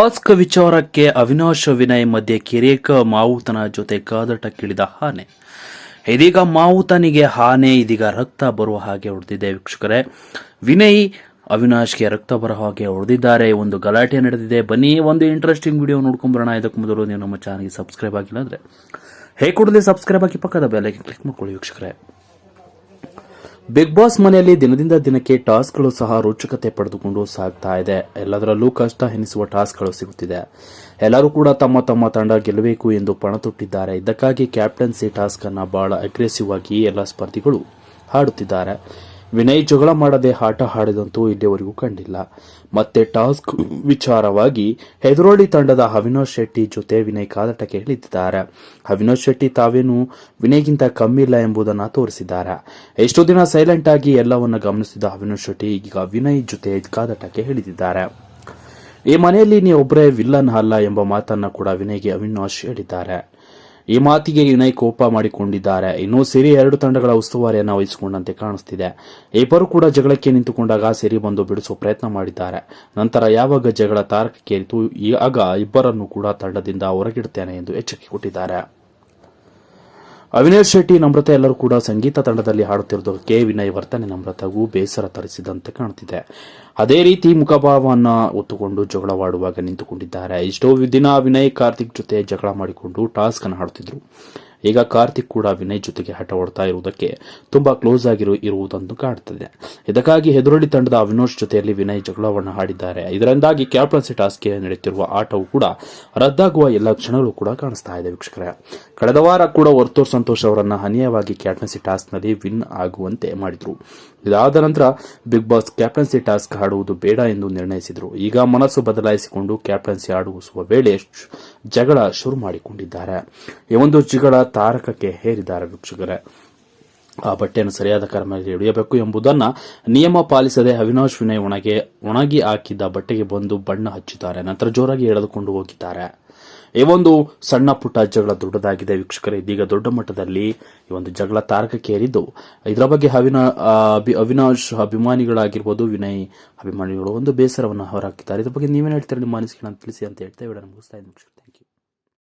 Task ವಿಚಾರಕ್ಕೆ ಅವಿನಾಶ್ ವಿನಯ್ ಮಧ್ಯೆ ಕಿರೇಕ ಮಾವುತನ ಜೊತೆ ಕಾದಟಕ್ಕಿಳಿದ ಹಾನೆ. ಇದೀಗ ಮಾವುತನಿಗೆ ಹಾನೆ, ಇದೀಗ ರಕ್ತ ಬರುವ ಹಾಗೆ ಹೊಡೆದಿದೆ ವೀಕ್ಷಕರೇ. ವಿನಯ್ ಅವಿನಾಶ್ಗೆ ರಕ್ತ ಬರೋ ಹಾಗೆ ಹೊಡೆದಿದ್ದಾರೆ. ಒಂದು ಗಲಾಟೆ ನಡೆದಿದೆ. ಬನ್ನಿ, ಒಂದು ಇಂಟ್ರೆಸ್ಟಿಂಗ್ ವಿಡಿಯೋ ನೋಡ್ಕೊಂಬರೋಣ. ಇದಕ್ಕೆ ಮೊದಲು ನೀವು ನಮ್ಮ ಚಾನಲ್ಗೆ ಸಬ್ಸ್ಕ್ರೈಬ್ ಆಗಿಲ್ಲ ಅಂದ್ರೆ ಹೇಗೆ ಕೂಡಲೇ ಸಬ್ಸ್ಕ್ರೈಬ್ ಆಗಿ ಪಕ್ಕದ ಬೆಲ್ಲೈಕನ್ ಕ್ಲಿಕ್ ಮಾಡ್ಕೊಳ್ಳಿ ವೀಕ್ಷಕರೇ. ಬಿಗ್ ಬಾಸ್ ಮನೆಯಲ್ಲಿ ದಿನದಿಂದ ದಿನಕ್ಕೆ ಟಾಸ್ಕ್ಗಳು ಸಹ ರೋಚಕತೆ ಪಡೆದುಕೊಂಡು ಸಾಗ್ತಾ ಇದೆ. ಎಲ್ಲದರಲ್ಲೂ ಕಷ್ಟ ಎನಿಸುವ ಟಾಸ್ಕ್ಗಳು ಸಿಗುತ್ತಿದೆ. ಎಲ್ಲರೂ ಕೂಡ ತಮ್ಮ ತಮ್ಮ ತಂಡ ಗೆಲ್ಲಬೇಕು ಎಂದು ಪಣ ತೊಟ್ಟಿದ್ದಾರೆ ಇದಕ್ಕಾಗಿ ಕ್ಯಾಪ್ಟನ್ಸಿ ಟಾಸ್ಕ್ ಅನ್ನ ಬಹಳ ಅಗ್ರೆಸಿವ್ ಆಗಿ ಎಲ್ಲ ಸ್ಪರ್ಧಿಗಳು ಹಾಡುತ್ತಿದ್ದಾರೆ. ವಿನಯ್ ಜಗಳ ಮಾಡದೆ ಆಟ ಆಡಿದಂತೂ ಇಲ್ಲಿಯವರೆಗೂ ಕಂಡಿಲ್ಲ. ಮತ್ತೆ ಟಾಸ್ಕ್ ವಿಚಾರವಾಗಿ ಹೆದರೋಳಿ ತಂಡದ ಅವಿನಾಶ್ ಶೆಟ್ಟಿ ಜೊತೆ ವಿನಯ್ ಕಾದಾಟಕ್ಕೆ ಇಳಿದಿದ್ದಾರೆ. ಅವಿನಾಶ್ ಶೆಟ್ಟಿ ತಾವೇನು ವಿನಯ್ಗಿಂತ ಕಮ್ಮಿ ಇಲ್ಲ ಎಂಬುದನ್ನು ತೋರಿಸಿದ್ದಾರೆ. ಎಷ್ಟೋ ದಿನ ಸೈಲೆಂಟ್ ಆಗಿ ಎಲ್ಲವನ್ನ ಗಮನಿಸಿದ ಅವಿನಾಶ್ ಶೆಟ್ಟಿ ಈಗ ವಿನಯ್ ಜೊತೆ ಕಾದಾಟಕ್ಕೆ ಇಳಿದಿದ್ದಾರೆ. ಈ ಮನೆಯಲ್ಲಿ ನೀ ಒಬ್ಬರೇ ವಿಲ್ಲನ್ ಅಲ್ಲ ಎಂಬ ಮಾತನ್ನ ಕೂಡ ವಿನಯ್ಗೆ ಅವಿನಾಶ್ ಹೇಳಿದ್ದಾರೆ. ಈ ಮಾತಿಗೆ ವಿನಯ್ ಕೋಪ ಮಾಡಿಕೊಂಡಿದ್ದಾರೆ. ಇನ್ನು ಸಿರಿ ಎರಡು ತಂಡಗಳ ಉಸ್ತುವಾರಿಯನ್ನು ವಹಿಸಿಕೊಂಡಂತೆ ಕಾಣಿಸ್ತಿದೆ. ಇಬ್ಬರು ಕೂಡ ಜಗಳಕ್ಕೆ ನಿಂತುಕೊಂಡಾಗ ಸಿರಿ ಬಂದು ಬಿಡಿಸುವ ಪ್ರಯತ್ನ ಮಾಡಿದ್ದಾರೆ. ನಂತರ ಯಾವಾಗ ಜಗಳ ತಾರಕಕ್ಕೇರಿತು? ಆಗ ಇಬ್ಬರನ್ನು ಕೂಡ ತಂಡದಿಂದ ಹೊರಗಿಡುತ್ತೇನೆ ಎಂದು ಎಚ್ಚರಿಕೆ ಕೊಟ್ಟಿದ್ದಾರೆ. ಅವಿನಾಶ್ ಶೆಟ್ಟಿ ನಮ್ರತೆ ಎಲ್ಲರೂ ಕೂಡ ಸಂಗೀತ ತಂಡದಲ್ಲಿ ಹಾಡುತ್ತಿರುವುದಕ್ಕೆ ವಿನಯ್ ವರ್ತನೆ ನಮ್ರತಗೂ ಬೇಸರ ತರಿಸಿದಂತೆ ಕಾಣುತ್ತಿದೆ. ಅದೇ ರೀತಿ ಮುಖಭಾವವನ್ನು ಒತ್ತುಕೊಂಡು ಜಗಳವಾಡುವಾಗ ನಿಂತುಕೊಂಡಿದ್ದಾರೆ. ಇಷ್ಟೋ ದಿನ ವಿನಯ್ ಕಾರ್ತಿಕ್ ಜೊತೆ ಜಗಳ ಮಾಡಿಕೊಂಡು ಟಾಸ್ಕ್ ಅನ್ನು ಹಾಡುತ್ತಿದ್ರು. ಈಗ ಕಾರ್ತಿಕ್ ಕೂಡ ವಿನಯ್ ಜೊತೆಗೆ ಹೊಡ್ತಾ ಇರುವುದಕ್ಕೆ ತುಂಬಾ ಕ್ಲೋಸ್ ಆಗಿರು ಇರುವುದನ್ನು ಕಾಣುತ್ತದೆ ಇದಕ್ಕಾಗಿ ಹೆದರೋಳಿ ತಂಡದ ಅವಿನೋಶ್ ಜೊತೆಯಲ್ಲಿ ವಿನಯ್ ಜಗಳವನ್ನು ಆಡಿದ್ದಾರೆ. ಇದರಿಂದಾಗಿ ಕ್ಯಾಪ್ಟನ್ಸಿ ಟಾಸ್ಗೆ ನಡೆಯುತ್ತಿರುವ ಆಟವು ಕೂಡ ರದ್ದಾಗುವ ಎಲ್ಲ ಕ್ಷಣಗಳು ಕೂಡ ಕಾಣಿಸ್ತಾ ಇದೆ ವೀಕ್ಷಕರೇ. ಕಳೆದ ವಾರ ಕೂಡ ವರ್ತೂರ್ ಸಂತೋಷ್ ಅವರನ್ನು ಅನಿಯವಾಗಿ ಕ್ಯಾಪ್ಟನ್ಸಿ ಟಾಸ್ಕ್ನಲ್ಲಿ ವಿನ್ ಆಗುವಂತೆ ಮಾಡಿದ್ರು. ಇದಾದ ನಂತರ ಬಿಗ್ ಬಾಸ್ ಕ್ಯಾಪ್ಟನ್ಸಿ ಟಾಸ್ಕ್ ಆಡುವುದು ಬೇಡ ಎಂದು ನಿರ್ಣಯಿಸಿದರು. ಈಗ ಮನಸ್ಸು ಬದಲಾಯಿಸಿಕೊಂಡು ಕ್ಯಾಪ್ಟನ್ಸಿ ಆಡುವ ವೇಳೆ ಜಗಳ ಶುರು ಮಾಡಿಕೊಂಡಿದ್ದಾರೆ. ಈ ಒಂದು ಜಗಳ ತಾರಕಕ್ಕೆ ಹೇರಿದ್ದಾರೆ ವೀಕ್ಷಕರೇ. ಆ ಬಟ್ಟೆಯನ್ನು ಸರಿಯಾದ ಕ್ರಮದಲ್ಲಿ ಹಿಡಿಯಬೇಕು ಎಂಬುದನ್ನ ನಿಯಮ ಪಾಲಿಸದೆ ಅವಿನಾಶ್ ವಿನಯ್ ಒಣಗೆ ಒಣಗಿ ಹಾಕಿದ್ದ ಬಟ್ಟೆಗೆ ಬಂದು ಬಣ್ಣ ಹಚ್ಚಿದ್ದಾರೆ. ನಂತರ ಜೋರಾಗಿ ಎಳೆದುಕೊಂಡು ಹೋಗಿದ್ದಾರೆ. ಈ ಒಂದು ಸಣ್ಣ ಪುಟ್ಟ ಜಗಳ ದೊಡ್ಡದಾಗಿದೆ. ವೀಕ್ಷಕರೇ, ಇದೀಗ ದೊಡ್ಡ ಮಟ್ಟದಲ್ಲಿ ಈ ಒಂದು ಜಗಳ ತಾರಕಕ್ಕೇರಿದ್ದು, ಇದರ ಬಗ್ಗೆ ಅವಿನಾ ಅವಿನಾಶ್ ಅಭಿಮಾನಿಗಳಾಗಿರ್ಬೋದು, ವಿನಯ್ ಅಭಿಮಾನಿಗಳು ಒಂದು ಬೇಸರವನ್ನು ಹೊರಹಾಕಿದ್ದಾರೆ. ಇದರ ಬಗ್ಗೆ ನೀವೇನು ಹೇಳ್ತೀರಾ? ನಿಮ್ಮ ಅನಿಸಿಕೆ ತಿಳಿಸಿ ಅಂತ ಹೇಳ್ತಾ ವಿಡಿಯೋ ಮುಗಿಸ್ತಾ ಇದ್ದೀನಿ ಥ್ಯಾಂಕ್ ಯು